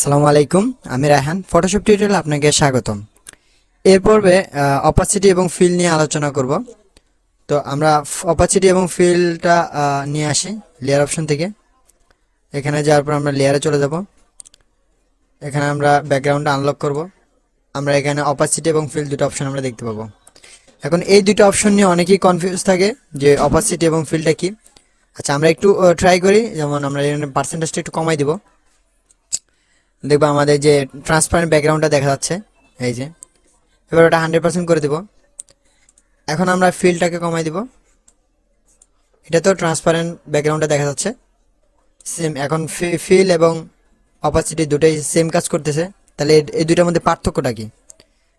আসসালামু আলাইকুম, আমি রায়হান। ফটোশপ টিউটোরিয়াল আপনাকে স্বাগতম। এর পর্বে অপাসিটি এবং ফিল নিয়ে আলোচনা করব। তো আমরা অপাসিটি এবং ফিলটা নিয়ে আসি লেয়ার অপশন থেকে। এখানে যাওয়ার পর আমরা লেয়ারে চলে যাব। এখানে আমরা ব্যাকগ্রাউন্ডটা আনলক করব। আমরা এখানে অপাসিটি এবং ফিল দুটো অপশন আমরা দেখতে পাবো। এখন এই দুটো অপশন নিয়ে অনেকেই কনফিউজ থাকে যে অপাসিটি এবং ফিলটা কি। আচ্ছা আমরা একটু ট্রাই করি। যেমন আমরা পার্সেন্টেজটা একটু কমাই দিব। দেখব আমাদের যে ট্রান্সপারেন্ট ব্যাকগ্রাউন্ডটা দেখা যাচ্ছে, এই যে। এবার ওটা হান্ড্রেড পার্সেন্ট করে দেব। এখন আমরা ফিলটাকে কমাই দিব। এটা তো ট্রান্সপারেন্ট ব্যাকগ্রাউন্ডটা দেখা যাচ্ছে। সেম এখন ফিল এবং অপাসিটি দুটোই সেম কাজ করতেছে। তাহলে এই দুইটার মধ্যে পার্থক্যটা কি?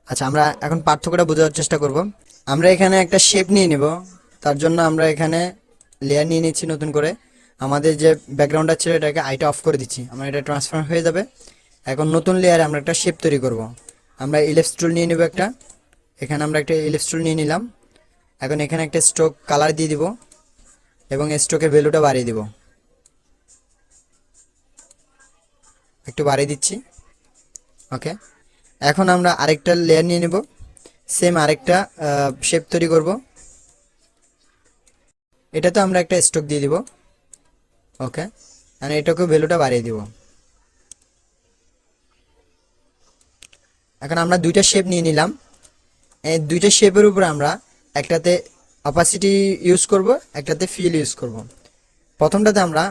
আচ্ছা আমরা এখন পার্থক্যটা বোঝার চেষ্টা করব। আমরা এখানে একটা শেপ নিয়ে নেব। তার জন্য আমরা এখানে লেয়ার নিয়ে নিচ্ছি নতুন করে। আমাদের যে ব্যাকগ্রাউন্ডটা ছিল, এটাকে আইটা অফ করে দিচ্ছি। আমরা এটা ট্রান্সফার হয়ে যাবে। এখন নতুন লেয়ারে আমরা একটা শেপ তৈরি করব। আমরা ইলেপস টুল নিয়ে নেব একটা। এখানে আমরা একটা ইলেপস টুল নিয়ে নিলাম। এখন এখানে একটা স্ট্রোক কালার দিয়ে দিব এবং স্ট্রোকের ভ্যালুটা বাড়িয়ে দিব। একটু বাড়িয়ে দিচ্ছি। ওকে এখন আমরা আরেকটা লেয়ার নিয়ে নেব। সেম আরেকটা শেপ তৈরি করব। এটাতে আমরা একটা স্ট্রোক দিয়ে দিব। ওকে আর এটাকেও ভ্যালুটা বাড়িয়ে দিব। এখন আমরা দুইটা শেপ নিয়ে নিলাম। এই দুইটা শেপের উপর আমরা একটাতে অপাসিটি ইউজ করব, একটাতে ফিল ইউজ করব। প্রথমটাতে আমরা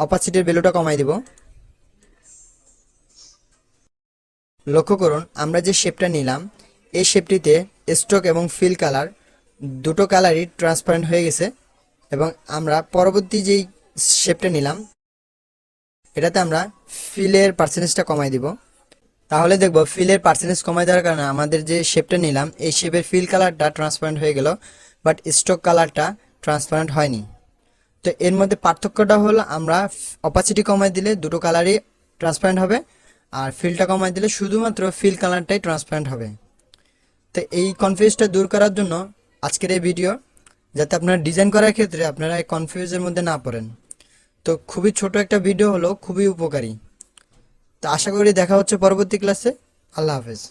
অপাসিটির ভ্যালুটা কমাই দিব। লক্ষ্য করুন, আমরা যে শেপটা নিলাম, এই শেপটিতে স্ট্রোক এবং ফিল কালার দুটো কালারই ট্রান্সপারেন্ট হয়ে গেছে এবং আমরা পরবর্তী যেই শেপটা নিলাম। এটাতে আমরা ফিলের পার্সেন্টেজটা কমাই দিব। তাহলে দেখব ফিলের পার্সেন্টেজ কমাই দেওয়ার কারণে আমাদের যে শেপটা নিলাম, এই শেপের ফিল কালারটা ট্রান্সপারেন্ট হয়ে গেল বাট স্ট্রোক কালারটা ট্রান্সপারেন্ট হয়নি। তো এর মধ্যে পার্থক্যটা হলো আমরা অপাসিটি কমাই দিলে দুটো কালারই ট্রান্সপারেন্ট হবে, আর ফিলটা কমাই দিলে শুধুমাত্র ফিল কালারটাই ট্রান্সপারেন্ট হবে। তো এই কনফিউজটা দূর করার জন্য আজকের এই ভিডিও যাতে আপনারা ডিজাইন করার ক্ষেত্রে আপনারা এই কনফিউজের মধ্যে না পড়েন। তো খুবই ছোট একটা ভিডিও হলো, খুবই উপকারী। তো আশা করি দেখা হচ্ছে পরবর্তী ক্লাসে আল্লাহ হাফেজ।